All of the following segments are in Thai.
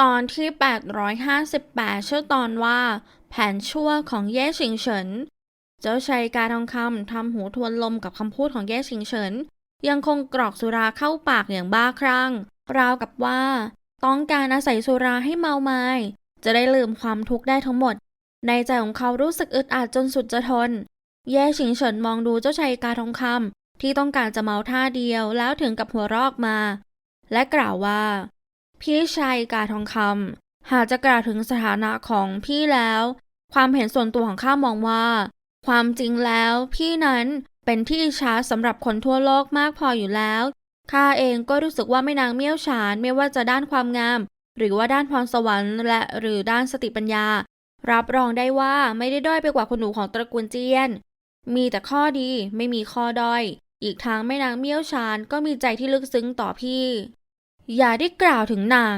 ตอนที่ 858 ชื่อตอนว่า แผนชั่วของเย่ชิงเฉิน เจ้าชายกาทองคำทำหูทวนลมกับคำพูดของเย่ชิงเฉิน ยังคงกรอกสุราเข้าปากอย่างบ้าคลั่ง ราวกับว่า ต้องการอาศัยสุราให้เมาไมา้จะได้ลืมความทุกข์ได้ทั้งหมด ในใจของเขารู้สึกอึดอัดจนสุดจะทน เย่ชิงเฉินมองดูเจ้าชายกาทองคำที่ต้องการจะเมาท่าเดียวแล้วถึงกับหัวรอกมา และกล่าวว่า พี่ชายกาทองคำหากจะกล่าวถึงสถานะของพี่แล้ว ความเห็นส่วนตัวของข้ามองว่า ความจริงแล้วพี่นั้นเป็นที่อิจฉาสำหรับคนทั่วโลกมากพออยู่แล้วข้าเองก็รู้สึกว่าไม่นางเมี่ยวฉานไม่ว่าจะด้านความงาม หรือว่าด้านพรสวรรค์และหรือด้านสติปัญญา รับรองได้ว่าไม่ได้ด้อยไปกว่าคนหนูของตระกูลเจียน มีแต่ข้อดีไม่มีข้อด้อย อีกทางแม่นางเมี่ยวฉานก็มีใจที่ลึกซึ้งต่อพี่ อย่าได้กล่าวถึงนาง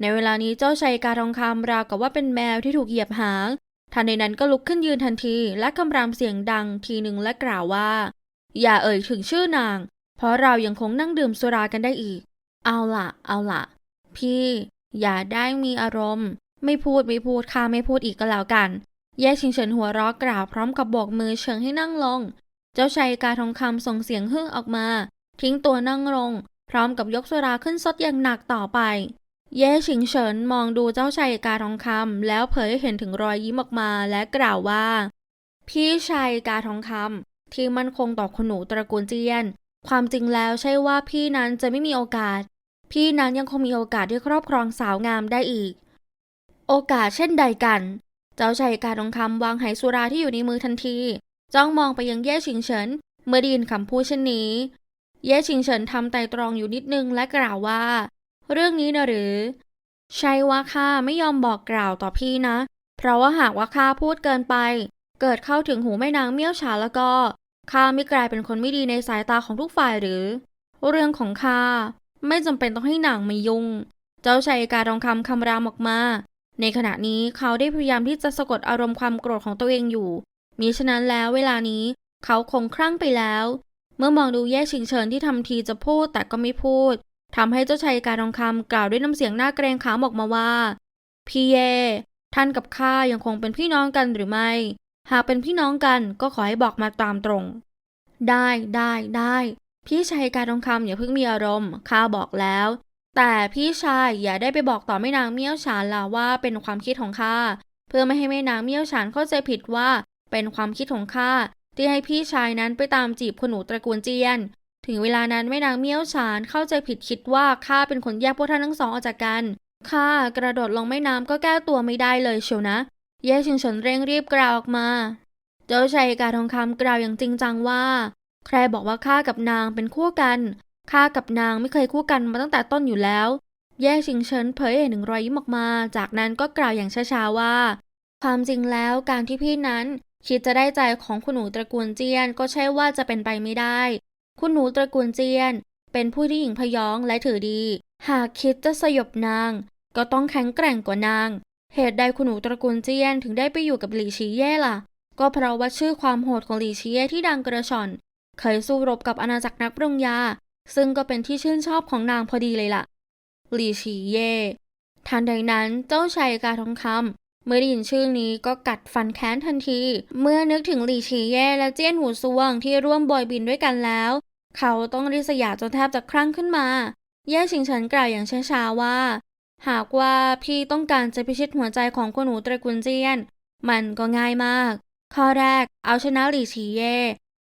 ในเวลานี้เจ้าชายกาทองคำราวกับว่าเป็นแมวที่ถูกเหยียบหางทันใดนั้นก็ลุกขึ้นยืนทันทีและคำรามเสียงดังทีหนึ่งและกล่าวว่า อย่าเอ่ยถึงชื่อนาง เพราะเรายังคงนั่งดื่มสุรากันได้อีก เอาละเอาละพี่ อย่าได้มีอารมณ์ ไม่พูดไม่พูดข้าไม่พูดอีกก็แล้วกัน แย่ชิงเฉินหัวเราะกล่าวพร้อมกับโบกมือเชิงให้นั่งลง เจ้าชายกาทองคำส่งเสียงฮึ่งออกมา ทิ้งตัวนั่งลง พร้อมกับยกสุราขึ้นซดอย่างหนักต่อไป เย่ชิงเฉินมองดูเจ้าชายกาทองคำแล้วเผยให้เห็นถึงรอยยิ้มออกมาและกล่าวว่า พี่ชายกาทองคำที่มั่นคงต่อคนหนูตระกูลเจียน ความจริงแล้วใช่ว่าพี่นั้นจะไม่มีโอกาส พี่นั้นยังคงมีโอกาสที่ครอบครองสาวงามได้อีก โอกาสเช่นใดกัน เจ้าชายกาทองคำวางไหสุราที่อยู่ในมือทันทีจ้องมองไปยังเย่ชิงเฉินเมื่อได้ยินคำพูดเช่นนี้ เย่ชิงเฉินทำไตตรองอยู่นิดนึงและกล่าวว่า เรื่องนี้นะหรือ ใช่ว่าข้าไม่ยอมบอกกล่าวต่อพี่นะ เพราะว่าหากว่าข้าพูดเกินไป เกิดเข้าถึงหูแม่นางเมี่ยวฉาแล้วก็ข้าไม่กลายเป็นคนไม่ดีในสายตาของทุกฝ่ายหรือ เรื่องของข้าไม่จำเป็นต้องให้นางมายุ่ง เจ้าชายกาทองคำคำรามออกมา ในขณะนี้เขาได้พยายามที่จะสะกดอารมณ์ความโกรธของตัวเองอยู่ มิฉะนั้นแล้วเวลานี้เขาคงคลั่งไปแล้ว เมื่อมองดูแย่ชิงเฉินที่ทำทีจะพูดแต่ก็ไม่พูดทำให้เจ้าชายการทองคำกล่าวด้วยน้ำเสียงหน้าเกรงขามออกมาว่า พี่เย ท่านกับข้ายังคงเป็นพี่น้องกันหรือไม่ หากเป็นพี่น้องกันก็ขอให้บอกมาตามตรง ได้ได้ได้ พี่ชายการทองคำอย่าเพิ่งมีอารมณ์ข้าบอกแล้ว แต่พี่ชายอย่าได้ไปบอกต่อแม่นางเมี่ยวฉานล่ะว่าเป็นความคิดของข้าเพื่อไม่ให้แม่นางเมี่ยวฉานเข้าใจผิดว่าเป็นความคิดของข้า ที่ให้พี่ชายนั้นไปตามจีบคนหนูตระกูลเจียน ถึงเวลานั้นแม่นางเมี่ยวฉานเข้าใจผิดคิดว่าข้าเป็นคนแยกพวกท่านทั้งสองออกจากกันข้ากระโดดลงแม่น้ำก็แก้ตัวไม่ได้เลยเชียวนะเย่ชิงเฉินเร่งรีบกล่าวออกมา เจ้าชายกาทองคำกล่าวอย่างจริงจังว่า ใครบอกว่าข้ากับนางเป็นคู่กันข้ากับนางไม่เคยคู่กันมาตั้งแต่ต้นอยู่แล้ว แย่ชิงเฉินเผยเห็นถึงรอยยิ้มออกมา จากนั้นก็กล่าวอย่างช้าๆว่า ความจริงแล้วการที่พี่นั้น คิดจะได้ใจของคุณหนูตระกูลเจียนก็ใช่ว่าจะเป็นไปไม่ได้ คุณหนูตระกูลเจียน เป็นผู้ที่หญิงพยองและถือดี หากคิดจะสยบนาง ก็ต้องแข็งแกร่งกว่านาง เหตุใดคุณหนูตระกูลเจียนถึงได้ไปอยู่กับหลี่ชีเย่ล่ะ ก็เพราะว่าชื่อความโหดของหลี่ชีเย่ที่ดังกระชอน เคยสู้รบกับอาณาจักรนักปรุงยา ซึ่งก็เป็นที่ชื่นชอบของนางพอดีเลยล่ะ หลี่ชีเย่ทันใดนั้นเจ้าชายกาทองคำ เมื่อได้ยินชื่อนี้ก็กัดฟันแค้นทันที เมื่อนึกถึงหลี่ชีเย่และเจี้ยนหูซวงที่ร่วมบอยบินด้วยกันแล้ว เขาต้องริษยาจนแทบจะคลั่งขึ้นมาเย่ชิงฉินกล่าวอย่างช้าๆว่า หากว่าพี่ต้องการจะพิชิตหัวใจของคนหนูตระกูลเจี้ยน มันก็ง่ายมาก ข้อแรกเอาชนะหลี่ชีเย่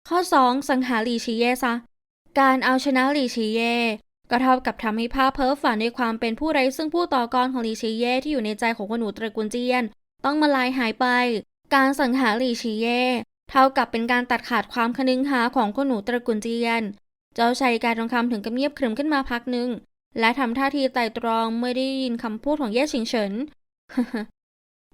ข้อ 2 สังหารหลี่ชีเย่ซะ การเอาชนะหลี่ชีเย่ ก็เท่ากับทำให้ภาพเพ้อฝันในความเป็นผู้ไร้ซึ่งผู้ต่อกรของลีชีเย่ที่อยู่ในใจของคนหนูตระกูลเจียน ต้องมาลายหายไป การสังหารลีชีเย่เท่ากับเป็นการตัดขาดความคนึงหาของคนหนูตระกูลเจียน เจ้าชายการทองคำถึงกับเงียบขรึมขึ้นมาพักหนึ่งและทำท่าทีไต่ตรองเมื่อได้ยินคำพูดของเย่ชิงเฉิน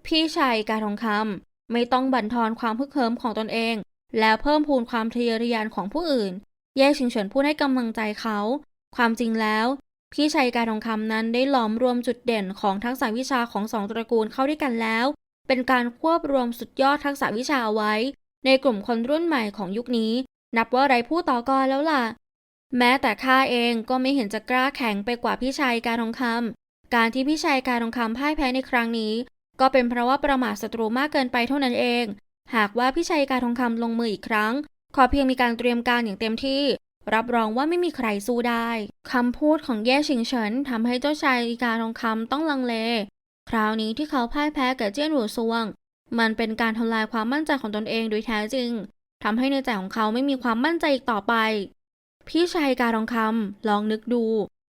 พี่ชายการทองคำไม่ต้องบั่นทอนความพึกเหิมของตนเอง แล้วเพิ่มพูนความทะเยอทะยานของผู้อื่น เย่ชิงเฉินพูดให้กำลังใจเขา ความจริงแล้ว พี่ชายการทองคำนั้นได้หลอมรวมจุดเด่นของทักษะวิชาของสองตระกูลเข้าด้วยกันแล้ว เป็นการควบรวมสุดยอดทักษะวิชาไว้ ในกลุ่มคนรุ่นใหม่ของยุคนี้ นับว่าไรผู้ต่อกรแล้วล่ะ แม้แต่ข้าเองก็ไม่เห็นจะกล้าแข็งไปกว่าพี่ชายการทองคำการที่พี่ชายการทองคำพ่ายแพ้ในครั้งนี้ ก็เป็นเพราะว่าประมาทศัตรูมากเกินไปเท่านั้นเอง หากว่าพี่ชายการทองคำลงมืออีกครั้ง ขอเพียงมีการเตรียมการอย่างเต็มที่ รับรองว่าไม่มีใครสู้ได้คำพูดของแย่ชิงเฉินทำให้เจ้าชายอีกาทองคำต้องลังเล คราวนี้ที่เขาพ่ายแพ้กับเจี้ยนหวูซวง มันเป็นการทำลายความมั่นใจของตนเองโดยแท้จริงทำให้ในใจของเขาไม่มีความมั่นใจอีกต่อไป พี่ชายกาทองคำลองนึกดู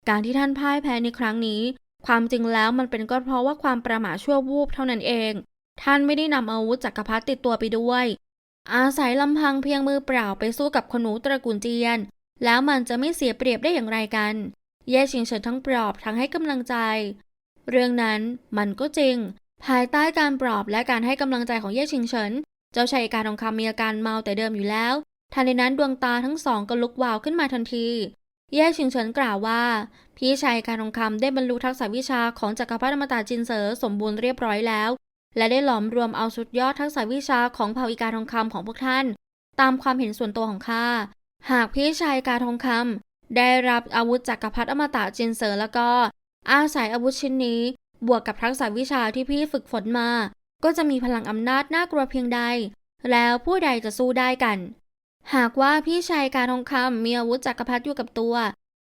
การที่ท่านพ่ายแพ้ในครั้งนี้ ความจริงแล้วมันเป็นก็เพราะว่าความประมาทชั่ววูบเท่านั้นเอง ท่านไม่ได้นำอาวุธจักรพรรดิติดตัวไปด้วย อาศัยลำพังเพียงมือเปล่าไปสู้กับขนูตระกูลเจียน แล้วมันจะไม่เสียเปรียบได้อย่างไรกันเย่ชิงเฉินทั้งปลอบทั้งให้กำลังใจ เรื่องนั้นมันก็จริง ภายใต้การปลอบและการให้กำลังใจของเย่ชิงเฉิน เจ้าชายการทองคำมีอาการเมาแต่เดิมอยู่แล้ว ทันใดนั้นดวงตาทั้งสองก็ลุกวาวขึ้นมาทันทีเย่ชิงเฉินกล่าวว่า พี่ชายการทองคำได้บรรลุทักษะวิชาของจักรพรรดิมตะจินเสอสมบูรณ์เรียบร้อยแล้ว และได้หลอมรวมเอาสุดยอดทักษะวิชาของเผ่าอีกาทองคำของพวกท่าน ตามความเห็นส่วนตัวของข้า หากพี่ชายกาทองคำได้รับอาวุธจักรพรรดิอมตะจินเสอแล้วก็ อาศัยอาวุธชิ้นนี้ บวกกับทักษะวิชาที่พี่ฝึกฝนมา ก็จะมีพลังอำนาจน่ากลัวเพียงใด แล้วผู้ใดจะสู้ได้กัน หากว่าพี่ชายกาทองคำมีอาวุธจักรพรรดิอยู่กับตัว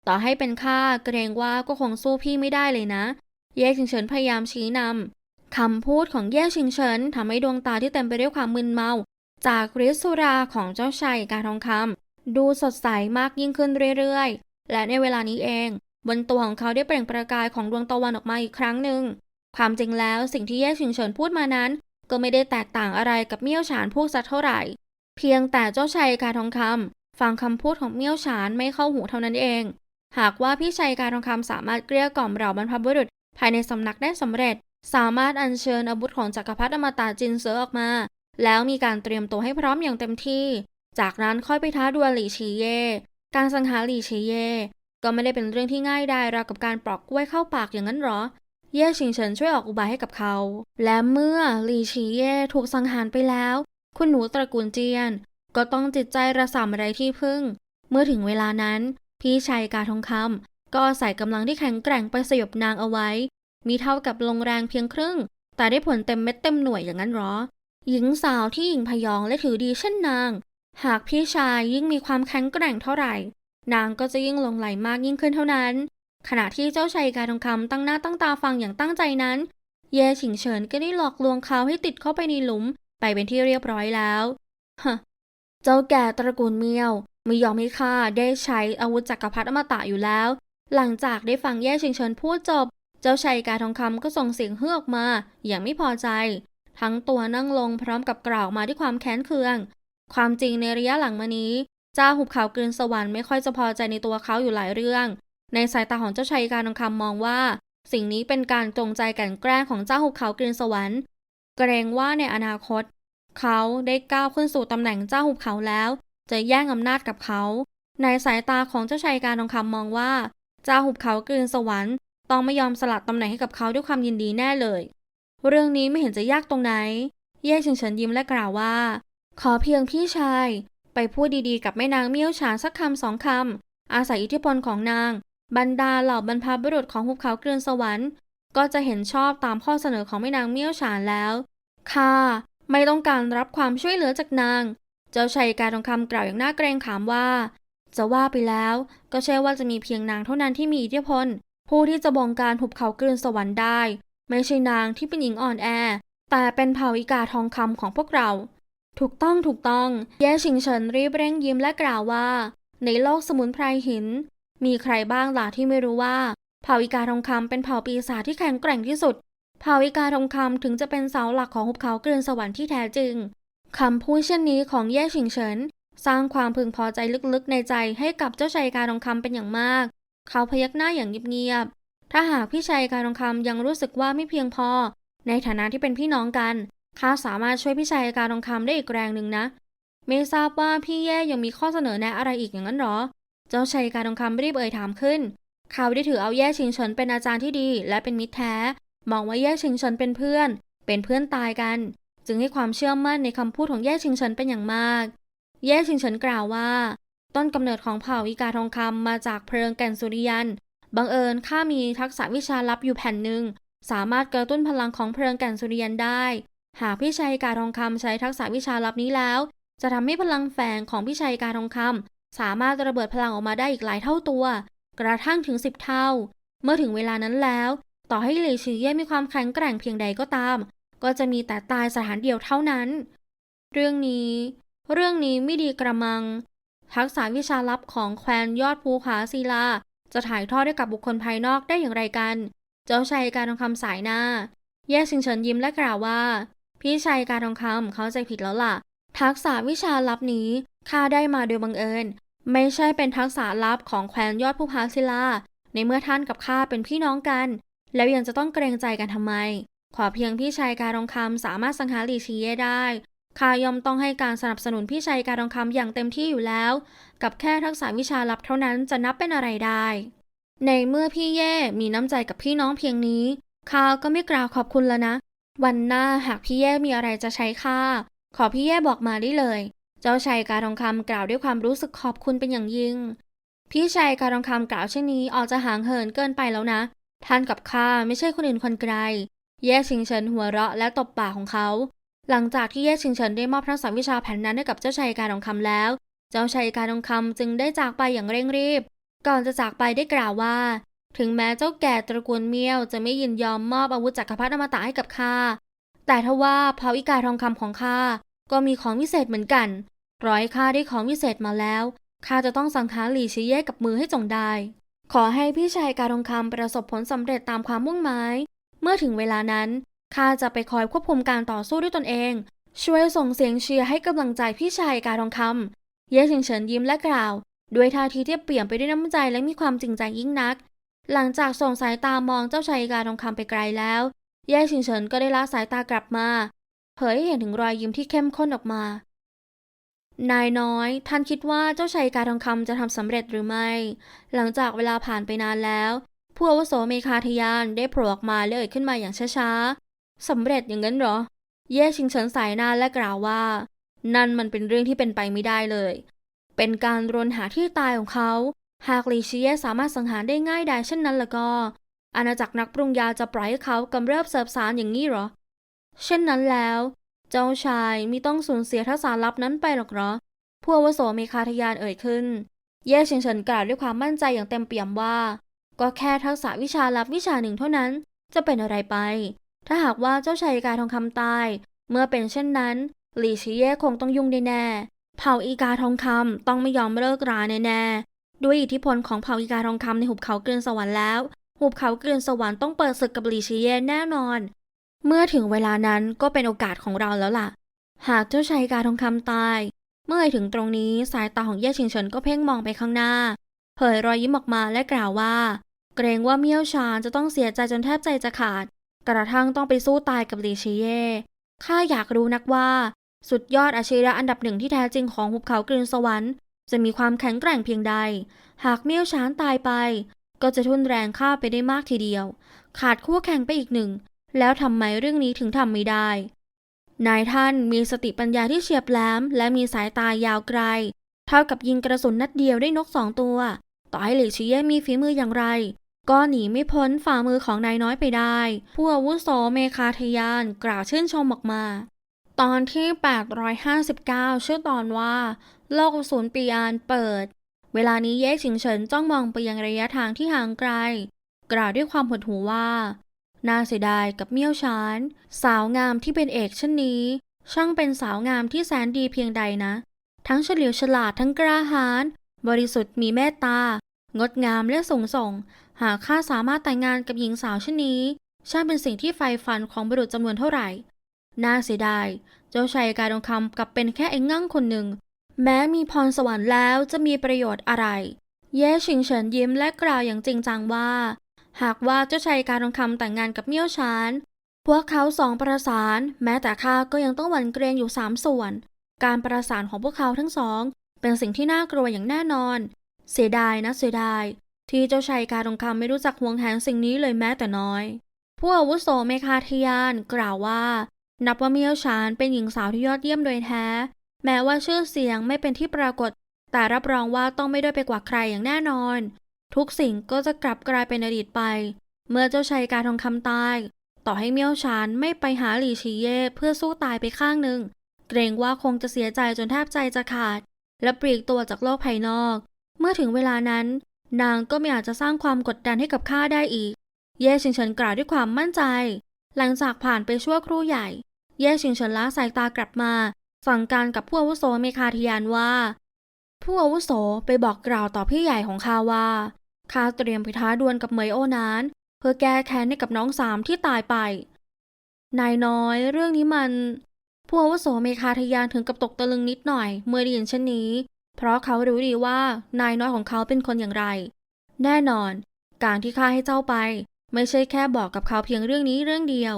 ต่อให้เป็นข้าเกรงว่าก็คงสู้พี่ไม่ได้เลยนะ เย่ชิงเฉินพยายามชี้นำคำพูดของเย่ชิงเฉินทำให้ดวงตาที่เต็มไปด้วยความมึนเมา จากฤทธิ์สุราของเจ้าชายกาทองคำ ดูสดใสมากยิ่งขึ้นเรื่อยๆ และในเวลานี้เอง บนตัวของเขาได้เปล่งประกายของดวงตะวันออกมาอีกครั้งหนึ่ง ความจริงแล้วสิ่งที่เย่ชิงเฉินพูดมานั้น ก็ไม่ได้แตกต่างอะไรกับเมี่ยวฉานพวกสัตว์เท่าไหร่ เพียงแต่เจ้าชายกาทองคำฟังคำพูดของเมี่ยวฉานไม่เข้าหูเท่านั้นเอง หากว่าพี่ชายกาทองคำสามารถเกลี้ยกล่อมเหล่าบรรพบุรุษภายในสำนักได้สำเร็จ สามารถอัญเชิญอาวุธของจักรพรรดิอมตะจินเซอออกมา แล้วมีการเตรียมตัวให้พร้อมอย่างเต็มที่ จากนั้นค่อยไปท้าดวลหลีชีเย่ การสังหารหลีชีเย่ ก็ไม่ได้เป็นเรื่องที่ง่ายได้ราวกับการปลอกกล้วยเข้าปากอย่างนั้นหรอ เย่ชิงเฉินช่วยออกอุบายให้กับเขา และเมื่อหลีชีเย่ถูกสังหารไปแล้ว คุณหนูตระกูลเจียน ก็ต้องจิตใจระสำไรที่พึ่ง เมื่อถึงเวลานั้น พี่ชายกาทองคำก็อาศัยกำลังที่แข็งแกร่งไปสยบนางเอาไว้ มีเท่ากับลงแรงเพียงครึ่ง แต่ได้ผลเต็มเม็ดเต็มหน่วยอย่างนั้นหรอ หญิงสาวที่หญิงพยองและถือดีเช่นนาง หากพี่ชายยิ่งมีความแข็งแกร่งเท่าไหร่ นางก็จะยิ่งหลงไหลมากยิ่งขึ้นเท่านั้น ขณะที่เจ้าชายกาทองคำตั้งหน้าตั้งตาฟังอย่างตั้งใจนั้น เย่ฉิงเฉินก็ได้หลอกลวงเขาให้ติดเข้าไปในหลุม ไปเป็นที่เรียบร้อยแล้วฮะเจ้าแก่ตระกูลเมียวไม่ยอมให้ข้าได้ใช้อาวุธจักรพรรดิอมตะอยู่แล้ว หลังจากได้ฟังเย่ฉิงเฉินพูดจบ เจ้าชายกาทองคำก็ส่งเสียงเฮือกมา อย่างไม่พอใจ ทั้งตัวนั่งลงพร้อมกับกล่าวมาด้วยความแค้นเคือง ความจริงในระยะหลังมานี้เจ้าหุบเขากลืนสวรรค์ไม่ค่อยจะพอใจในตัวเขาอยู่หลายเรื่อง ในสายตาของเจ้าชายการทองคำมองว่า สิ่งนี้เป็นการจงใจกันแกล้งของเจ้าหุบเขากลืนสวรรค์เกรงว่าในอนาคต เขาได้ก้าวขึ้นสู่ตำแหน่งเจ้าหุบเขาแล้ว จะแย่งอำนาจกับเขา ในสายตาของเจ้าชายการทองคำมองว่าเจ้าหุบเขากลืนสวรรค์ต้องไม่ยอมสลัดตำแหน่งให้กับเขาด้วยความยินดีแน่เลย เรื่องนี้ไม่เห็นจะยากตรงไหน เย่เฉิงเฉินยิ้มและกล่าวว่า ขอเพียงพี่ชาย ไปพูดดีๆกับแม่นางเมี่ยวฉานสักคำสองคำ อาศัยอิทธิพลของนาง บรรดาเหล่าบรรพบุรุษของหุบเขาเกลือนสวรรค์ ก็จะเห็นชอบตามข้อเสนอของแม่นางเมี่ยวฉานแล้วข้าไม่ต้องการรับความช่วยเหลือจากนาง เจ้าชายการทองคำกล่าวอย่างน่าเกรงขามว่า จะว่าไปแล้วก็ใช่ว่าจะมีเพียงนางเท่านั้นที่มีอิทธิพล ผู้ที่จะบงการหุบเขาเกลือนสวรรค์ได้ ไม่ใช่นางที่เป็นหญิงอ่อนแอ แต่เป็นเผ่าอีกาทองคำของพวกเรา ถูกต้องถูกต้อง แย่ชิงเฉินรีบเร่งยิ้มและกล่าวว่า ในโลกสมุนไพรหิน มีใครบ้างล่ะที่ไม่รู้ว่า เผ่าอีกาทองคำเป็นเผ่าปีศาจที่แข็งแกร่งที่สุด เผ่าอีกาทองคำถึงจะเป็นเสาหลักของหุบเขาเกลือนสวรรค์ที่แท้จริงคำพูดเช่นนี้ของแย่ชิงเฉินสร้างความพึงพอใจลึกๆในใจให้กับเจ้าชายกาทองคำเป็นอย่างมาก เขาพยักหน้าอย่างเงียบๆถ้าหากพี่ชายกาทองคำยังรู้สึกว่าไม่เพียงพอ ในฐานะที่เป็นพี่น้องกัน ข้าสามารถช่วยพี่ชายการทองคำได้อีกแรงหนึ่งนะ ไม่ทราบว่าพี่แย่ยังมีข้อเสนอแนะอะไรอีกอย่างนั้นหรอ เจ้าชายการทองคำรีบเอ่ยถามขึ้น เขาได้ถือเอาแย่ชิงเฉินเป็นอาจารย์ที่ดี และเป็นมิตรแท้ มองว่าแย่ชิงเฉินเป็นเพื่อน เป็นเพื่อนตายกัน จึงให้ความเชื่อมั่นในคำพูดของแย่ชิงเฉินเป็นอย่างมาก แย่ชิงเฉินกล่าวว่า ต้นกำเนิดของเผ่าอีกาทองคำมาจากเพลิงแก่นสุริยันบังเอิญข้ามีทักษะวิชาลับอยู่แผ่นหนึ่งสามารถกระตุ้นพลังของเพลิงแก่นสุริยันได้ หากพี่ชัยกาทองคำใช้ทักษะวิชาลับนี้แล้ว จะทำให้พลังแฝงของพี่ชัยกาทองคำสามารถระเบิดพลังออกมาได้อีกหลายเท่าตัว กระทั่งถึงสิบเท่า เมื่อถึงเวลานั้นแล้ว ต่อให้หลี่ชือเย่มีความแข็งแกร่งเพียงใดก็ตาม ก็จะมีแต่ตายสถานเดียวเท่านั้น เรื่องนี้ เรื่องนี้ไม่ดีกระมัง ทักษะวิชาลับของแควนยอดภูผาศิลาจะถ่ายทอดให้กับบุคคลภายนอกได้อย่างไรกัน เจ้าชายการทองคำสายหน้า แย่ชิงเฉินยิ้มและกล่าวว่า พี่ชายการทองคำเขาใจผิดแล้วล่ะ ทักษะวิชาลับนี้ข้าได้มาโดยบังเอิญ ไม่ใช่เป็นทักษะลับของแคว้นยอดภูผาศิลา ในเมื่อท่านกับข้าเป็นพี่น้องกัน แล้วยังจะต้องเกรงใจกันทำไม ขอเพียงพี่ชายการทองคำสามารถสังหารลีชีเย่ได้ข้ายอมต้องให้การสนับสนุนพี่ชายการทองคำอย่างเต็มที่อยู่แล้ว กับแค่ทักษะวิชาลับเท่านั้นจะนับเป็นอะไรได้ ในเมื่อพี่เย่มีน้ำใจกับพี่น้องเพียงนี้ข้าก็ไม่กล่าวขอบคุณแล้วนะ วันหน้าหากพี่เย่มีอะไรจะใช้ข้าขอพี่เย่บอกมาได้เลย เจ้าชายการทองคำกล่าวด้วยความรู้สึกขอบคุณเป็นอย่างยิ่ง พี่ชายการทองคำกล่าวเช่นนี้ออกจะห่างเหินเกินไปแล้วนะ ท่านกับข้าไม่ใช่คนอื่นคนไกลเย่ชิงเฉินหัวเราะและตบปากของเขา หลังจากที่เย่ชิงเฉินได้มอบทักษะวิชาแผ่นนั้นให้กับเจ้าชายการทองคำแล้ว เจ้าชายการทองคำจึงได้จากไปอย่างเร่งรีบ ก่อนจะจากไปได้กล่าวว่า ถึงแม้เจ้าแก่ตระกูลเมียวจะไม่ยินยอมมอบอาวุธจักรพรรดิอมตะให้กับข้า แต่ทว่าเผาอิกาทองคำของข้าก็มีของวิเศษเหมือนกัน ร้อยข้าได้ของวิเศษมาแล้วข้าจะต้องสังหารหลี่ชิเย่กับมือให้จงได้ ขอให้พี่ชายการทองคำประสบผลสำเร็จตามความมุ่งหมาย เมื่อถึงเวลานั้นข้าจะไปคอยควบคุมการต่อสู้ด้วยตนเอง ช่วยส่งเสียงเชียร์ให้กำลังใจพี่ชายการทองคำเย่เฉิงเฉินยิ้มและกล่าว ด้วยท่าทีที่เปลี่ยนไปด้วยน้ำใจและมีความจริงใจยิ่งนัก หลังจากส่งสายตามองเจ้าชายกาทองคำไปไกลแล้วเย่เฉิงเฉินก็ได้ละสายตากลับมา เผยให้เห็นถึงรอยยิ้มที่เข้มข้นออกมา นายน้อย ท่านคิดว่าเจ้าชายกาทองคำจะทำสำเร็จหรือไม่ หลังจากเวลาผ่านไปนานแล้วผู้อาวุโสเมคาทยานได้โผล่ออกมาและเอ่ยขึ้นมาอย่างช้าๆสำเร็จอย่างนั้นเหรอ เย่ชิงเฉินสายหน้าและกล่าวว่า นั่นมันเป็นเรื่องที่เป็นไปไม่ได้เลย เป็นการรนหาที่ตายของเขา หากลีชีเย่สามารถสังหารได้ง่ายดายเช่นนั้นแล้วก็ อาณาจักรนักปรุงยาจะปล่อยให้เขากำเริบเสบสารอย่างนี้หรอ เช่นนั้นแล้ว เจ้าชายมิต้องสูญเสียทักษะลับนั้นไปหรอกหรอผู้อวโสเมคาทยานเอ่ยขึ้น เย่ชิงเฉินกล่าวด้วยความมั่นใจอย่างเต็มเปี่ยมว่า ก็แค่ทักษะวิชาลับวิชาหนึ่งเท่านั้นจะเป็นอะไรไป ถ้าหากว่าเจ้าชายกาทองคำตาย เมื่อเป็นเช่นนั้นหลี่ชีเย่คงต้องยุ่งแน่ๆเผ่าอีกาทองคำต้องไม่ยอมเลิกราแน่ ด้วยอิทธิพลของเผ่าอีกาทองคำในหุบเขาเกลือนสวรรค์แล้ว หุบเขาเกลือนสวรรค์ต้องเปิดศึกกับหลีชีเย่แน่นอน เมื่อถึงเวลานั้นก็เป็นโอกาสของเราแล้วล่ะ หากเจ้าชายกาทองคำตาย เมื่อถึงตรงนี้สายตาของเย่ชิงเฉินก็เพ่งมองไปข้างหน้า เผยรอยยิ้มออกมาและกล่าวว่า เกรงว่าเมี่ยวชานจะต้องเสียใจจนแทบใจจะขาด กระทั่งต้องไปสู้ตายกับหลีชีเย่ข้าอยากรู้นักว่า สุดยอดอาชีพอันดับหนึ่งที่แท้จริงของหุบเขากลืนสวรรค์ จะมีความแข็งแกร่งเพียงใด หากเมี่ยวชานตายไป ก็จะทุนแรงข้าไปได้มากทีเดียว ขาดคู่แข่งไปอีกหนึ่ง แล้วทำไมเรื่องนี้ถึงทำไม่ได้ นายท่านมีสติปัญญาที่เฉียบแหลมและมีสายตายาวไกล เท่ากับยิงกระสุนนัดเดียวได้นกสองตัว ต่อให้หลี่ชิเย่มีฝีมืออย่างไร ก็หนีไม่พ้นฝ่ามือของนายน้อยไปได้ ผู้อาวุโสเมคาทยานกล่าวชื่นชมออกมา ตอนที่ 859 ชื่อตอนว่า โลกอสูรปียานเปิด เวลานี้เย่ฉิงเฉินจ้องมองไปยังระยะทางที่ห่างไกล กล่าวด้วยความหดหู่ว่า น่าเสียดายกับเมี่ยวชาน สาวงามที่เป็นเอกเช่นนี้ ช่างเป็นสาวงามที่แสนดีเพียงใดนะ ทั้งเฉลียวฉลาดทั้งกล้าหาญบริสุทธิ์มีเมตตา งดงามและสูงส่ง หากข้าสามารถแต่งงานกับหญิงสาวเช่นนี้ช่างเป็นสิ่งที่ใฝ่ฝันของบุรุษจำนวนเท่าไหร่ น่าเสียดาย เจ้าชายการองคำกลับเป็นแค่ไอ้งั่งคนหนึ่ง แม้มีพรสวรรค์แล้วจะมีประโยชน์อะไร เย่ชิงเฉินยิ้มและกล่าวอย่างจริงจังว่า หากว่าเจ้าชายการทองคำแต่งงานกับเมี่ยวชานพวกเขาสองประสาน แม้แต่ข้าก็ยังต้องหวั่นเกรงอยู่สามส่วน การประสานของพวกเขาทั้งสอง เป็นสิ่งที่น่ากลัวอย่างแน่นอน เสียดายนะเสียดาย ที่เจ้าชายการทองคำไม่รู้จักห่วงแหนสิ่งนี้เลยแม้แต่น้อยผู้อาวุโสเมคาทยานกล่าวว่า นับว่าเมี่ยวชานเป็นหญิงสาวที่ยอดเยี่ยมโดยแท้ แม้ว่าชื่อเสียงไม่เป็นที่ปรากฏ แต่รับรองว่าต้องไม่ด้อยไปกว่าใครอย่างแน่นอน ทุกสิ่งก็จะกลับกลายเป็นอดีตไป เมื่อเจ้าชายกาทองคำตาย ต่อให้เมี่ยวชานไม่ไปหาหลี่ชีเย่เพื่อสู้ตายไปข้างหนึ่ง เกรงว่าคงจะเสียใจจนแทบใจจะขาด และปลีกตัวจากโลกภายนอก เมื่อถึงเวลานั้น นางก็ไม่อาจจะสร้างความกดดันให้กับข้าได้อีก เย่ชิงเฉินกล่าวด้วยความมั่นใจ หลังจากผ่านไปชั่วครู่ใหญ่ เย่ชิงเฉินล้าสายตากลับมา สั่งการกับผู้อาวุโสเมคาทยานว่า ผู้อาวุโสไปบอกกล่าวต่อพี่ใหญ่ของข้าว่าข้าเตรียมไปท้าดวลกับเหมยโอนาน เพื่อแก้แค้นให้กับน้องสามที่ตายไป นายน้อยเรื่องนี้มันผู้อาวุโสเมคาทยานถึงกับตกตะลึงนิดหน่อย เมื่อได้ยินเช่นนี้ เพราะเขารู้ดีว่านายน้อยของเขาเป็นคนอย่างไร แน่นอน การที่ข้าให้เจ้าไป ไม่ใช่แค่บอกกับเขาเพียงเรื่องนี้เรื่องเดียว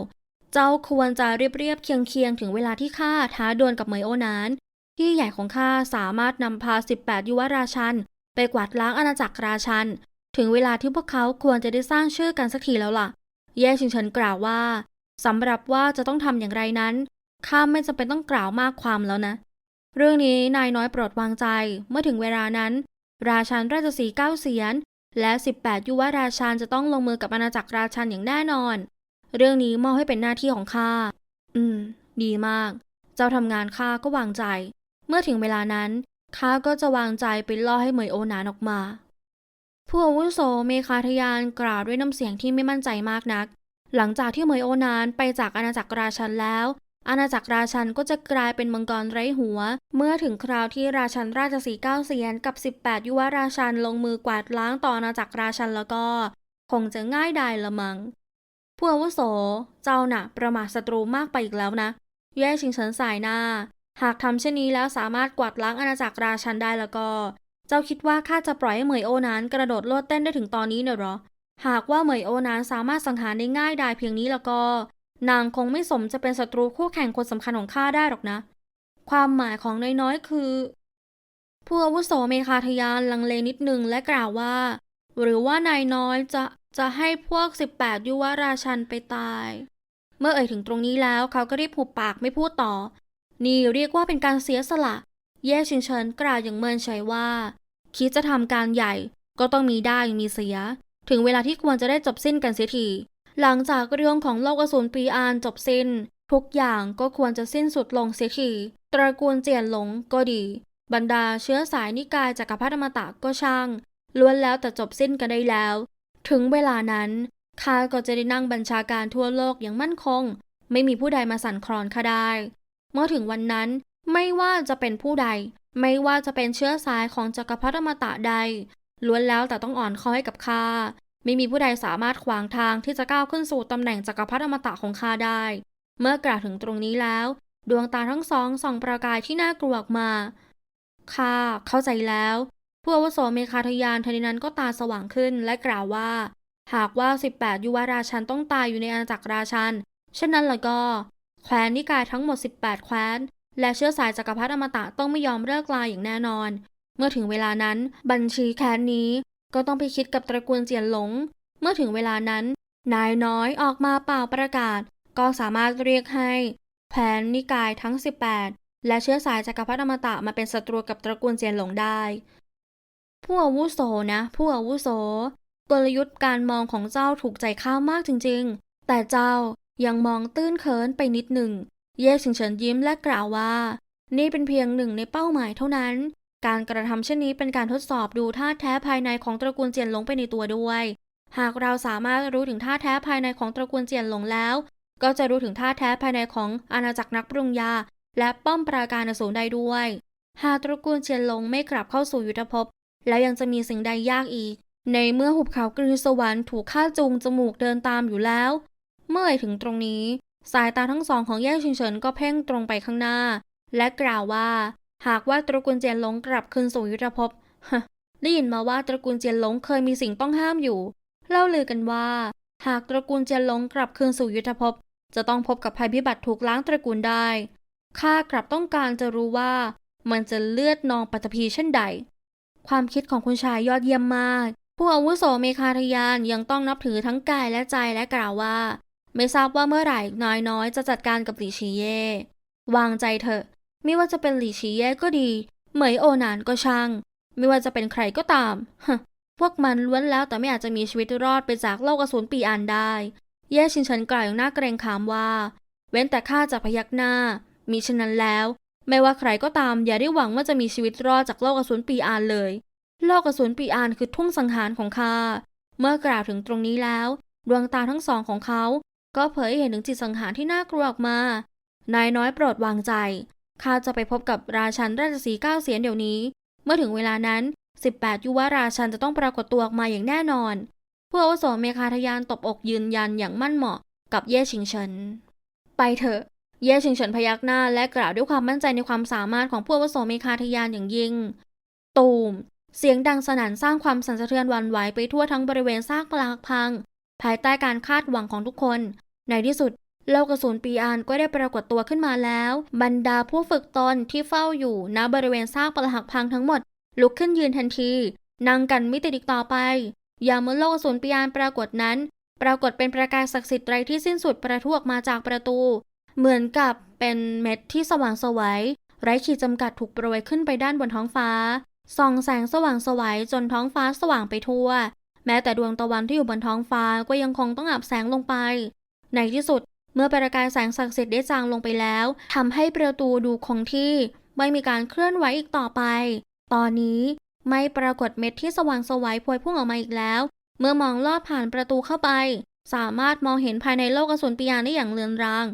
เจ้าควรจะเรียบเรียบๆเคียงเคียงๆถึงเวลาที่ข้าท้าดวลกับเมยโอนานที่ใหญ่ของข้าสามารถนำพา 18 ยุวราชัน ไปกวาดล้างอาณาจักรราชัน ถึงเวลาที่พวกเขาควรจะได้สร้างชื่อกันสักทีแล้วล่ะ แย่ชิงเฉินกล่าวว่าสำหรับว่าจะต้องทำอย่างไรนั้นข้าไม่จำเป็นต้องกล่าวมากความแล้วนะ เรื่องนี้นายน้อยโปรดวางใจเมื่อถึงเวลานั้น ราชันราชสีเก้าเสียน และ 18 ยุวราชันจะต้องลงมือกับอาณาจักรราชันอย่างแน่นอน เรื่องนี้มอบให้เป็นหน้าที่ของข้า อืม ดีมาก เจ้าทำงานข้าก็วางใจ เมื่อถึงเวลานั้นข้าก็จะวางใจไปล่อให้เหมยโอนานออกมา ผู้อาวุโสเมคาทยานกล่าวด้วยน้ำเสียงที่ไม่มั่นใจมากนัก หลังจากที่เหมยโอนานไปจากอาณาจักรราชันแล้ว อาณาจักรราชันก็จะกลายเป็นมังกรไร้หัว เมื่อถึงคราวที่ราชันราชสีเก้าเสียนกับ 18 ยุวราชันลงมือกวาดล้างต่ออาณาจักรราชันแล้วก็ คงจะง่ายดายละมัง้ง ผู้อาวุโส เจ้าน่ะ ประมาทศัตรูมากไปอีกแล้วนะ แย่ชิงเฉินสายหน้า หากทำเช่นนี้แล้วสามารถกวาดล้างอาณาจักรราชันได้แล้วก็ เจ้าคิดว่าข้าจะปล่อยให้เหมยโอนั้นกระโดดโลดเต้นได้ถึงตอนนี้เนอะหรอ หากว่าเหมยโอนั้นสามารถสังหารได้ง่ายดายเพียงนี้แล้วก็ นางคงไม่สมจะเป็นศัตรูคู่แข่งคนสำคัญของข้าได้หรอกนะ ความหมายของน้อยๆคือผู้อาวุโสเมคาทยานลังเลนิดนึงและกล่าวว่า หรือว่านายน้อยจะ จะให้พวก 18 ยุวราชันไปตาย เมื่อเอ่ยถึงตรงนี้แล้วเขาก็รีบหุบปากไม่พูดต่อ นี่เรียกว่าเป็นการเสียสละแย่ชิงเฉินกล่าวอย่างเมินเฉยว่า คิดจะทำการใหญ่ก็ต้องมีได้มีเสีย ถึงเวลาที่ควรจะได้จบสิ้นกันเสียทีหลังจากเรื่องของโลกอสูรปีอานจบสิ้น ทุกอย่างก็ควรจะสิ้นสุดลงเสียทีตระกูลเจียนหลงก็ดี บรรดาเชื้อสายนิกายจักรพรรดิมตะก็ช่างล้วนแล้วแต่จบสิ้นกันได้แล้ว ถึงเวลานั้นข้าก็จะได้นั่งบัญชาการทั่วโลกอย่างมั่นคง ไม่มีผู้ใดมาสั่นคลอนข้าได้ เมื่อถึงวันนั้นไม่ว่าจะเป็นผู้ใด ไม่ว่าจะเป็นเชื้อสายของจักรพรรดิอมตะใด ล้วนแล้วแต่ต้องอ่อนข้อให้กับข้าไม่มีผู้ใดสามารถขวางทางที่จะก้าวขึ้นสู่ตำแหน่งจักรพรรดิอมตะของข้าได้ เมื่อกล่าวถึงตรงนี้แล้ว ดวงตาทั้งสองส่องประกายที่น่ากลัวออกมาข้าเข้าใจแล้ว ผู้อาวุโสเมคาทยานทนทีนั้นก็ตาสว่างขึ้นและกล่าวว่า หากว่า 18 ยุวราชันต้องตายอยู่ในอาณาจักรราชันเช่นนั้นแล้วก็ แคว้นนิกายทั้งหมด 18 แคว้น และเชื้อสายจักรพรรดิอมตะต้องไม่ยอมเลิกลาอย่างแน่นอน เมื่อถึงเวลานั้นบัญชีแค้นนี้ก็ต้องไปคิดกับตระกูลเจียนหลง เมื่อถึงเวลานั้น นายน้อยออกมาเป่าประกาศ ก็สามารถเรียกให้แคว้นนิกายทั้ง 18 และเชื้อสายจักรพรรดิอมตะมาเป็นศัตรูกับตระกูลเจียนหลงได้ ผู้อาวุโสนะ ผู้อาวุโสกลยุทธ์การมองของเจ้าถูกใจข้ามากจริงๆ แต่เจ้ายังมองตื้นเขินไปนิดหนึ่ง เย่ชิงเฉินยิ้มและกล่าวว่า นี่เป็นเพียงหนึ่งในเป้าหมายเท่านั้น การกระทำเช่นนี้เป็นการทดสอบดูท่าแท้ภายในของตระกูลเจียนหลงไปในตัวด้วย หากเราสามารถรู้ถึงท่าแท้ภายในของตระกูลเจียนหลงแล้ว ก็จะรู้ถึงท่าแท้ภายในของอาณาจักรนักปรุงยา และป้อมปราการอสูรได้ด้วย หากตระกูลเจียนหลงไม่กลับเข้าสู่ยุทธภพ แล้วยังจะมีสิ่งใดยากอีก ในเมื่อหุบเขากรีสวรรค์ถูกฆ่าจูงจมูกเดินตามอยู่แล้ว เมื่อถึงตรงนี้ สายตาทั้งสองของแย่ชิงเฉินก็เพ่งตรงไปข้างหน้า และกล่าวว่า หากว่าตระกูลเจียนหลงกลับคืนสู่ยุทธภพได้ยินมาว่าตระกูลเจียนหลงเคยมีสิ่งต้องห้ามอยู่ เล่าลือกันว่า หากตระกูลเจียนหลงกลับคืนสู่ยุทธภพ จะต้องพบกับภัยพิบัติถูกล้างตระกูลได้ข้ากลับต้องการจะรู้ว่ามันจะเลือดนองปัตภีเช่นใด ความคิดของคุณชายยอดเยี่ยมมาก ผู้อาวุโสเมคาทยานยังต้องนับถือทั้งกายและใจและกล่าวว่า ไม่ทราบว่าเมื่อไหร่น้อยน้อยจะจัดการกับหลี่ชีเย่วางใจเถอะ ไม่ว่าจะเป็นหลี่ชีเย่ก็ดี เหมยโอนานก็ช่าง ไม่ว่าจะเป็นใครก็ตามฮพวกมันล้วนแล้วแต่ไม่อาจจะมีชีวิตรอดไปจากโลกอสูรปีอานได้ เย่ชิงเฉินกล่าวอย่างน่าเกรงขามว่า เว้นแต่ข้าจะพยักหน้า มีฉะนั้นแล้ว ไม่ว่าใครก็ตามอย่าได้หวังว่าจะมีชีวิตรอดจากโลกอสูรปีอานเลย โลกอสูรปีอานคือทุ่งสังหารของข้าเมื่อกล่าวถึงตรงนี้แล้ว ดวงตาทั้งสองของเขา ก็เผยให้เห็นถึงจิตสังหารที่น่ากลัวออกมา นายน้อยโปรดวางใจข้าจะไปพบกับราชันราชสีเก้าเสียนเดี๋ยวนี้ เมื่อถึงเวลานั้น 18 ยุวราชันจะต้องปรากฏตัวออกมาอย่างแน่นอนผู้อาวุโสเมคาทยานตบอกยืนยันอย่างมั่นเหมาะกับเย่ชิงเฉินไปเถอะ เย่ชิงเฉินพยักหน้าและกล่าวด้วยความมั่นใจในความสามารถของผู้อาวุโสเมคาทยานอย่างยิ่ง ตูม เสียงดังสนั่นสร้างความสั่นสะเทือนวันไหวไปทั่วทั้งบริเวณซากปรักพัง ภายใต้การคาดหวังของทุกคน ในที่สุดโลกกระสุนปีอานก็ได้ปรากฏตัวขึ้นมาแล้ว บรรดาผู้ฝึกตนที่เฝ้าอยู่ณบริเวณซากปรักพังทั้งหมด ลุกขึ้นยืนทันทีนั่งกันไม่ติดอีกต่อไปอย่าเมื่อโลกอสูรปียานปรากฏนั้น ปรากฏเป็นประกายศักดิ์สิทธิ์ไรที่สิ้นสุดประทุออกมาจากประตู เหมือนกับเป็นเม็ดที่สว่างสวัยไร้ขีดจำกัดถูกโปรยขึ้นไปด้านบนท้องฟ้า ส่องแสงสว่างสวัยจนท้องฟ้าสว่างไปทั่ว แม้แต่ดวงตะวันที่อยู่บนท้องฟ้าก็ยังคงต้องอับแสงลงไป ในที่สุดเมื่อประกายแสงศักดิ์สิทธิ์ได้จางลงไปแล้วทำให้ประตูดูคงที่ไม่มีการเคลื่อนไหวอีกต่อไป ตอนนี้ไม่ปรากฏเม็ดที่สว่างสวัยพวยพุ่งออกมาอีกแล้ว เมื่อมองลอดผ่านประตูเข้าไป สามารถมองเห็นภายในโลกอสูรปิยานได้อย่างเลือนราง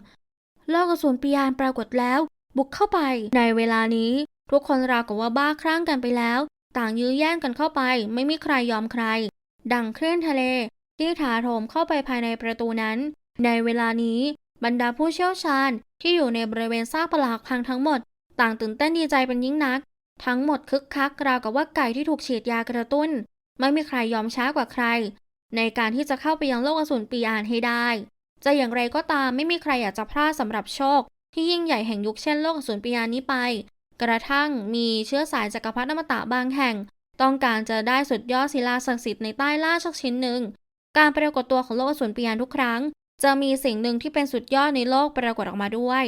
โลกอสูรปิยานปรากฏแล้ว บุกเข้าไป ในเวลานี้ ทุกคนราวกับว่าบ้าคลั่งกันไปแล้ว ต่างยื้อแย่งกันเข้าไป ไม่มีใครยอมใคร ดังคลื่นทะเล ที่ถาโถมเข้าไปภายในประตูนั้น ในเวลานี้ บรรดาผู้เชี่ยวชาญที่อยู่ในบริเวณซากปรักพังทั้งหมด ต่างตื่นเต้นดีใจเป็นยิ่งนัก ทั้งหมดคึกคักราวกับว่าไก่ที่ถูกฉีดยากระตุ้น ไม่มีใครยอมช้ากว่าใคร ในการที่จะเข้าไปยังโลกอสูรปีอานให้ได้ จะอย่างไรก็ตามไม่มีใครอยากจะพลาดสำหรับโชค ที่ยิ่งใหญ่แห่งยุคเช่นโลกสูรปีอานี้ไป กระทั่งมีเชื้อสายจักรพรรดิอมตะบางแห่ง ต้องการจะได้สุดยอดศิลาศักดิ์สิทธิ์ในใต้ล่าชักชิ้นหนึ่ง การปรากฏตัวของโลกสูรปีอานทุกครั้ง จะมีสิ่งหนึ่งที่เป็นสุดยอดในโลกปรากฏออกมาด้วย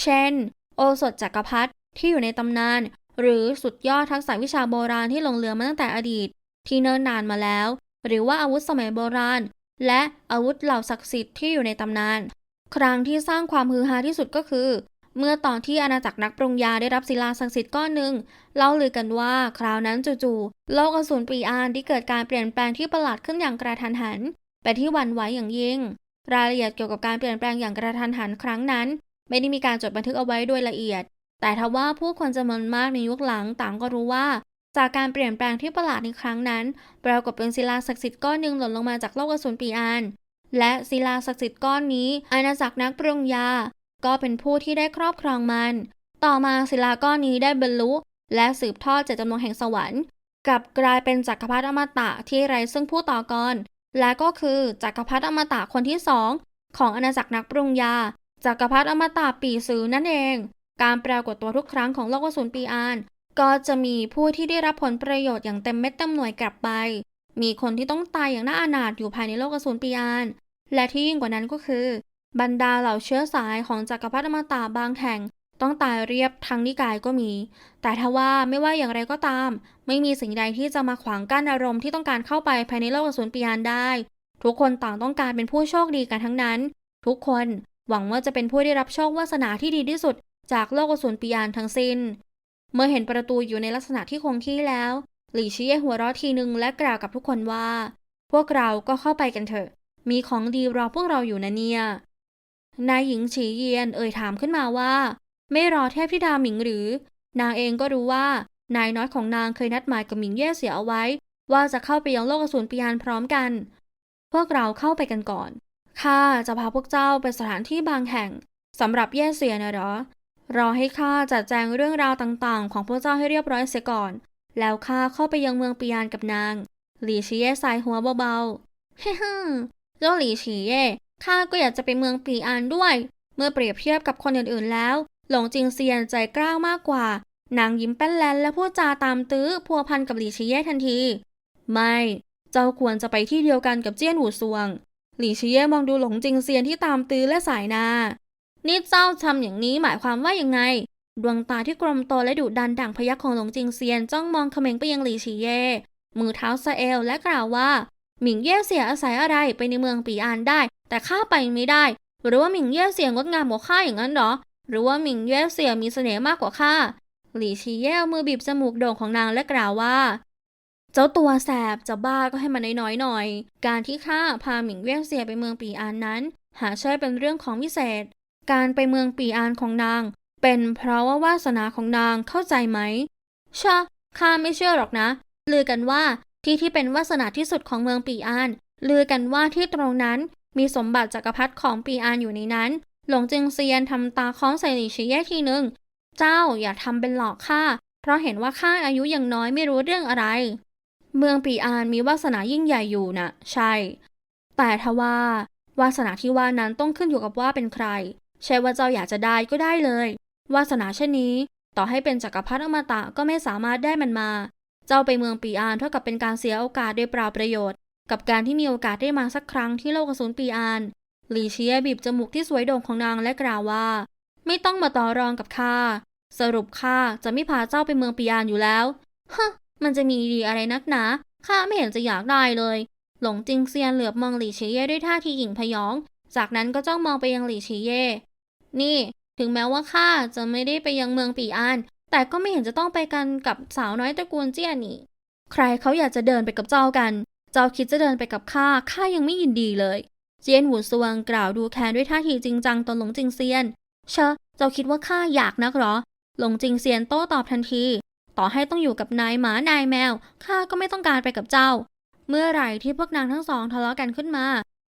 เช่น โอสถจักรพรรดิที่อยู่ในตำนาน หรือสุดยอดทักษะวิชาโบราณที่หลงเหลือมาตั้งแต่อดีต ที่เนิ่นนานมาแล้ว หรือว่าอาวุธสมัยโบราณ และอาวุธเหล่าศักดิ์สิทธิ์ที่อยู่ในตำนาน ครั้งที่สร้างความฮือฮาที่สุดก็คือ เมื่อตอนที่อาณาจักรนักปรุงยาได้รับศิลาศักดิ์สิทธิ์ก้อนหนึ่งเล่าลือกันว่าคราวนั้นจู่ๆโลกอสูรปีอานที่เกิดการเปลี่ยนแปลงที่ประหลาดขึ้นอย่างกระทันหันไปที่วันไหวอย่างยิ่ง รายละเอียดเกี่ยวกับการเปลี่ยนแปลงอย่างกระทันหันครั้งนั้น ไม่ได้มีการจดบันทึกเอาไว้โดยละเอียด แต่ทว่าผู้คนจำนวนมากในยุคหลังต่างก็รู้ว่า จากการเปลี่ยนแปลงที่ประหลาดในครั้งนั้น ปรากฏเป็นศิลาศักดิ์สิทธิ์ก้อนหนึ่งหล่นลงมาจากโลกอสูรปีอานและศิลาศักดิ์สิทธิ์ก้อนนี้ อาณาจักรนักปรุงยา ก็เป็นผู้ที่ได้ครอบครองมัน ต่อมาศิลาก้อนนี้ได้บรรลุ และสืบทอดเจตจำนงแห่งสวรรค์กลับกลายเป็นจักรพรรดิอมตะที่ไร้ซึ่งผู้ต่อกร และก็คือจักรพรรดิอมตะคนที่สองของอาณาจักรนักปรุงยาจักรพรรดิอมตะปีซื้อนั่นเอง การปรากฏตัวทุกครั้งของโลกวสูรปีอาน ก็จะมีผู้ที่ได้รับผลประโยชน์อย่างเต็มเม็ดเต็มหน่วยกลับไป มีคนที่ต้องตายอย่างน่าอนาถอยู่ภายในโลกอสูรปีอาน และที่ยิ่งกว่านั้นก็คือ บรรดาเหล่าเชื้อสายของจักรพรรดิอมตะบางแห่ง ต้องตายเรียบทั้งนิกายก็มี แต่ทว่าไม่ว่าอย่างไรก็ตาม ไม่มีสิ่งใดที่จะมาขวางกั้นอารมณ์ที่ต้องการเข้าไปภายในโลกอสูรปีอานได้ ทุกคนต่างต้องการเป็นผู้โชคดีกันทั้งนั้น ทุกคนหวังว่าจะเป็นผู้ได้รับโชควาสนาที่ดีที่สุด จากโลกอสูรปีอานทั้งสิ้น เมื่อเห็นประตูอยู่ในลักษณะที่คงที่แล้ว หลี่ชี้หัวเราะทีหนึ่งและกล่าวกับทุกคนว่า พวกเราก็เข้าไปกันเถอะ มีของดีรอพวกเราอยู่นะเนี่ย นายหญิงฉีเยียนเอ่ยถามขึ้นมาว่า ไม่รอเทพธิดาหมิงหรือ นางเองก็รู้ว่า นายน้อยของนางเคยนัดหมายกับหมิงเย่เสียเอาไว้ ว่าจะเข้าไปยังโลกอสูรปียานพร้อมกัน พวกเราเข้าไปกันก่อนข้าจะพาพวกเจ้าไปสถานที่บางแห่งสำหรับเย่เสียนะเหรอ รอให้ข้าจัดแจงเรื่องราวต่างๆ ของพวกเจ้าให้เรียบร้อยเสียก่อน แล้วข้าเข้าไปยังเมืองปียานกับนาง หลี่ชีเย่สายหัวเบาๆเฮ้ฮึเจ้าหลี่ชีเย่ข้าก็อยากจะไปเมืองปีอานด้วย เมื่อเปรียบเทียบกับคนอื่นๆแล้ว หลงจิงเซียนใจกล้ามากกว่า นางยิ้มแป้นแลนและพูดจาตามตื้อพัวพันกับหลี่ชีเย่ทันที ไม่ เจ้าควรจะไปที่เดียวกันกับเจี้ยนหูซวง หลี่ชีเย่มองดูหลงจิงเซียนที่ตามตื้อและสายนา นี่เจ้าทำอย่างนี้หมายความว่าอยังไง ดวงตาที่กลมโตและดุดันดั่งพยัคฆ์ของหลงจิงเซียนจ้องมองเขม็งไปยังหลี่ฉีเย่ มือเท้าซาเอลและกล่าวว่า หมิงเย่เสียอาศัยอะไรไปในเมืองปีอานได้ แต่ข้าไปไม่ได้ หรือว่าหมิงเย่เสียงดงามกว่าข้าอย่างนั้นหรอ หรือว่าหมิงเย่เสียมีเสน่ห์มากกว่าข้า หลี่ชีเย่มือบีบจมูกโด่งของนางและกล่าวว่าเจ้าตัวแสบจะบ้าก็ให้มันน้อยๆหน่อย การที่ข้าพาหมิงเย่เสียไปเมืองปีอานนั้น หาใช่เป็นเรื่องของวิเศษ การไปเมืองปีอานของนาง เป็นเพราะว่าวาสนาของนางเข้าใจไหมชะข้าไม่เชื่อหรอกนะ ลือกันว่าที่ที่เป็นวาสนาที่สุดของเมืองปีอาน ลือกันว่าที่ตรงนั้นมีสมบัติจักรพรรดิของปีอานอยู่ในนั้น หลงจึงเซียนทำตาค้องใส่หลี่ชีเย่ทีหนึ่ง เจ้าอย่าทำเป็นหลอกข้า เพราะเห็นว่าข้าอายุยังน้อยไม่รู้เรื่องอะไร เมืองปีอานมีวาสนายิ่งใหญ่อยู่นะใช่ แต่ทว่า วาสนาที่ว่านั้นต้องขึ้นอยู่กับว่าเป็นใคร ใช่ว่าเจ้าอยากจะได้ก็ได้เลย วาสนาเช่นนี้ ต่อให้เป็นจักรพรรดิอมตะก็ไม่สามารถได้มันมา เจ้าไปเมืองปีอานเท่ากับเป็นการเสียโอกาสโดยเปล่าประโยชน์ กับการที่มีโอกาสได้มาสักครั้งที่โลกอสูรปีอานหลีเชียบีบจมูกที่สวยโด่งของนางและกล่าวว่า ไม่ต้องมาต่อรองกับข้าสรุปข้าจะไม่พาเจ้าไปเมืองปีอานอยู่แล้วฮะมันจะมีดีอะไรนักหนาข้าไม่เห็นจะอยากได้เลย หลงจิงเซียนเหลือบมองหลี่เฉยเย่ด้วยท่าทีหยิ่งพยอง จากนั้นก็จ้องมองไปยังหลี่เฉยเย่ นี่ ถึงแม้ว่าข้าจะไม่ได้ไปยังเมืองปีอาน แต่ก็ไม่เห็นจะต้องไปกันกับสาวน้อยตระกูลเจี้ยนี่ ใครเขาอยากจะเดินไปกับเจ้ากัน เจ้าคิดจะเดินไปกับข้า ข้ายังไม่ยินดีเลย เจียนหูสวงกล่าวดูแคนด้วยท่าทีจริงจังตอนหลงจิงเซียน เชอะเจ้าคิดว่าข้าอยากนักหรอ หลงจิงเซียนโต้ตอบทันที ต่อให้ต้องอยู่กับนายหมานายแมว ข้าก็ไม่ต้องการไปกับเจ้า เมื่อไหร่ที่พวกนางทั้งสองทะเลาะกันขึ้นมา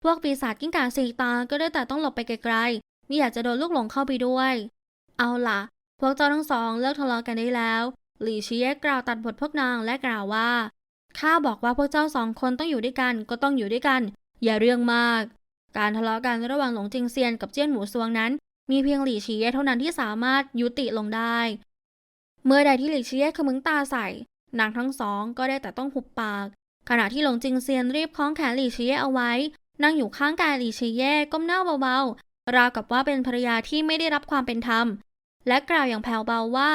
พวกปีศาจกิ้งก่าสีตา ก็ได้แต่ต้องหลบไปไกลๆ ไม่อยากจะโดนลูกหลงเข้าไปด้วย เอาล่ะ พวกเจ้าทั้งสองเลิกทะเลาะกันได้แล้ว หลี่ชีเย่กล่าวตัดบทพวกนางและกล่าวว่าข้าบอกว่าพวกเจ้าสองคนต้องอยู่ด้วยกันก็ต้องอยู่ด้วยกัน อย่าเรื่องมาก การทะเลาะกันระหว่างหลงจิงเซียนกับเจี้ยนหมูซวงนั้น มีเพียงหลี่ชีเย่เท่านั้นที่สามารถยุติลงได้ เมื่อใดที่หลี่ชีเย่ขมึงตาใส่นางทั้งสองก็ได้แต่ต้องหุบปาก ขณะที่หลงจิงเซียนรีบคล้องแขนหลี่ชีเย่เอาไว้นั่งอยู่ข้างกายหลี่ชีเย่ก้มหน้าเบาๆ ราวกับว่าเป็นภรรยาที่ไม่ได้รับความเป็นธรรม และกล่าวอย่างแผ่วเบาว่า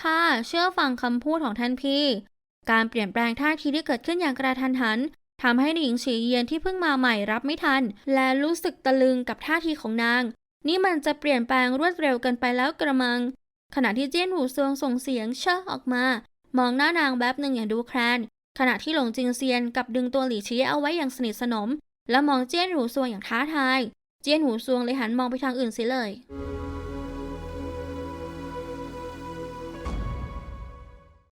ข้าเชื่อฟังคำพูดของท่านพี่ การเปลี่ยนแปลงท่าทีที่เกิดขึ้นอย่างกระทันหันทำให้หญิงฉีเยียนที่เพิ่งมาใหม่รับไม่ทัน และรู้สึกตะลึงกับท่าทีของนาง นี่มันจะเปลี่ยนแปลงรวดเร็วเกินไปแล้วกระมัง ขณะที่เจี้ยนหูซวงส่งเสียงเชอะออกมา มองหน้านางแป๊บหนึ่งอย่างดูแคลน ขณะที่หลงจิงเซียนกับดึงตัวหลี่ชี้เอาไว้อย่างสนิทสนม และมองเจี้ยนหูซวงอย่างท้าทาย เจียนหูซวงเลยหันมองไปทางอื่นเสียเลย